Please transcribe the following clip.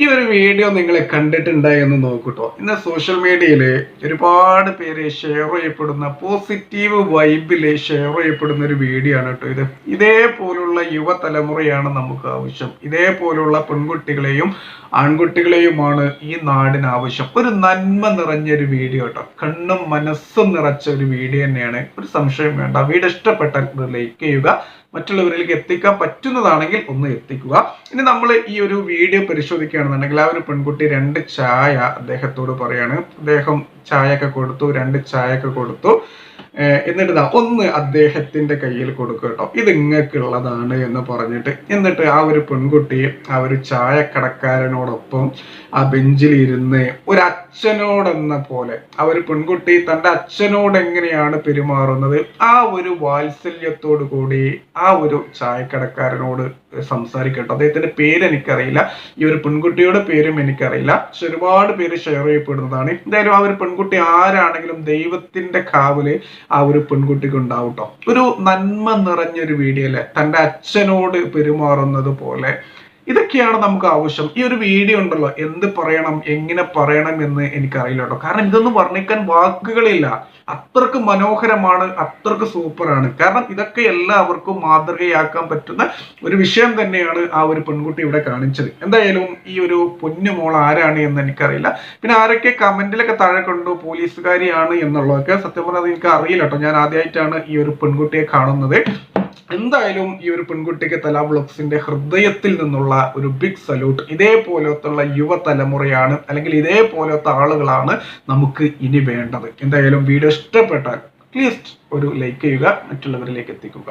ഈ ഒരു വീഡിയോ നിങ്ങൾ കണ്ടിട്ടുണ്ടായി എന്ന് നോക്കൂട്ടോ. ഇന്ന് സോഷ്യൽ മീഡിയയിൽ ഒരുപാട് പേര് ഷെയർ ചെയ്യപ്പെടുന്ന പോസിറ്റീവ് വൈബിൽ ഷെയർ ചെയ്യപ്പെടുന്ന ഒരു വീഡിയോ ആണ് കേട്ടോ ഇത്. ഇതേപോലുള്ള യുവതലമുറയാണ് നമുക്ക് ആവശ്യം. ഇതേപോലുള്ള പെൺകുട്ടികളെയും ആൺകുട്ടികളെയുമാണ് ഈ നാടിന് ആവശ്യം. ഒരു നന്മ നിറഞ്ഞ ഒരു വീഡിയോ കേട്ടോ. കണ്ണും മനസ്സും നിറച്ച ഒരു വീഡിയോ തന്നെയാണ്. ഒരു സംശയം വേണ്ട. വീഡിയോ ഇഷ്ടപ്പെട്ടാൽ ലൈക്ക് ചെയ്യുക. മറ്റുള്ളവരിലേക്ക് എത്തിക്കാൻ പറ്റുന്നതാണെങ്കിൽ ഒന്ന് എത്തിക്കുക. ഇനി നമ്മൾ ഈ ഒരു വീഡിയോ പരിശോധിക്കുകയാണെന്നുണ്ടെങ്കിൽ ആ ഒരു പെൺകുട്ടി രണ്ട് ചായ അദ്ദേഹത്തോട് പറയാണ്. അദ്ദേഹം ചായ ഒക്കെ കൊടുത്തു രണ്ട് ചായ ഒക്കെ കൊടുത്തു. എന്നിട്ട് ഒന്ന് അദ്ദേഹത്തിന്റെ കയ്യിൽ കൊടുക്കുക കേട്ടോ. ഇത് ഇങ്ങക്കുള്ളതാണ് എന്ന് പറഞ്ഞിട്ട് എന്നിട്ട് ആ ഒരു പെൺകുട്ടിയെ ആ ഒരു ചായക്കടക്കാരനോടൊപ്പം ആ ബെഞ്ചിൽ ഇരുന്ന് ഒരു അച്ഛനോടെന്ന പോലെ ആ ഒരു പെൺകുട്ടി തന്റെ അച്ഛനോട് എങ്ങനെയാണ് പെരുമാറുന്നത്? ആ ഒരു വാത്സല്യത്തോടു കൂടി ആ ഒരു ചായക്കടക്കാരനോട് സംസാരിക്കട്ടോ അദ്ദേഹത്തിന്റെ പേര് എനിക്കറിയില്ല. ഈ ഒരു പെൺകുട്ടിയുടെ പേരും എനിക്കറിയില്ല. പക്ഷെ ഒരുപാട് പേര് ഷെയർ ചെയ്യപ്പെടുന്നതാണ്. എന്തായാലും ആ ഒരു പെൺകുട്ടി ആരാണെങ്കിലും ദൈവത്തിന്റെ കാവൽ ആ ഒരു പെൺകുട്ടിക്ക് ഉണ്ടാവും ഒരു നന്മ നിറഞ്ഞൊരു വീഡിയോ അല്ലേ തന്റെ അച്ഛനോട് പെരുമാറുന്നത് പോലെ ഇതൊക്കെയാണ് നമുക്ക് ആവശ്യം. ഈ ഒരു വീഡിയോ ഉണ്ടല്ലോ എന്ത് പറയണം എങ്ങനെ പറയണം എന്ന് എനിക്കറിയില്ല കേട്ടോ. കാരണം ഇതൊന്നും വർണിക്കാൻ വാക്കുകളില്ല. അത്രയ്ക്ക് മനോഹരമാണ് അത്രയ്ക്ക് സൂപ്പറാണ്. കാരണം ഇതൊക്കെ എല്ലാവർക്കും മാതൃകയാക്കാൻ പറ്റുന്ന ഒരു വിഷയം തന്നെയാണ് ആ ഒരു പെൺകുട്ടി ഇവിടെ കാണിച്ചത്. എന്തായാലും ഈ ഒരു പൊന്നു മോൾ ആരാണ് എന്ന് എനിക്കറിയില്ല. പിന്നെ ആരൊക്കെ കമന്റിലൊക്കെ താഴെ കൊണ്ടു പോലീസുകാരിയാണ് എന്നുള്ളതൊക്കെ സത്യം പറഞ്ഞാൽ എനിക്ക് അറിയില്ല കേട്ടോ. ഞാൻ ആദ്യമായിട്ടാണ് ഈ ഒരു പെൺകുട്ടിയെ കാണുന്നത്. എന്തായാലും ഈ ഒരു പെൺകുട്ടിക്ക് തല ബ്ലോക്സിന്റെ ഹൃദയത്തിൽ നിന്നുള്ള ഒരു ബിഗ് സല്യൂട്ട് ഇതേപോലത്തുള്ള യുവതലമുറയാണ് അല്ലെങ്കിൽ ഇതേപോലത്തെ ആളുകളാണ് നമുക്ക് ഇനി വേണ്ടത്. എന്തായാലും വീഡിയോ ഇഷ്ടപ്പെട്ടാൽ അറ്റ്ലീസ്റ്റ് ഒരു ലൈക്ക് ചെയ്യുക മറ്റുള്ളവരിലേക്ക് എത്തിക്കുക.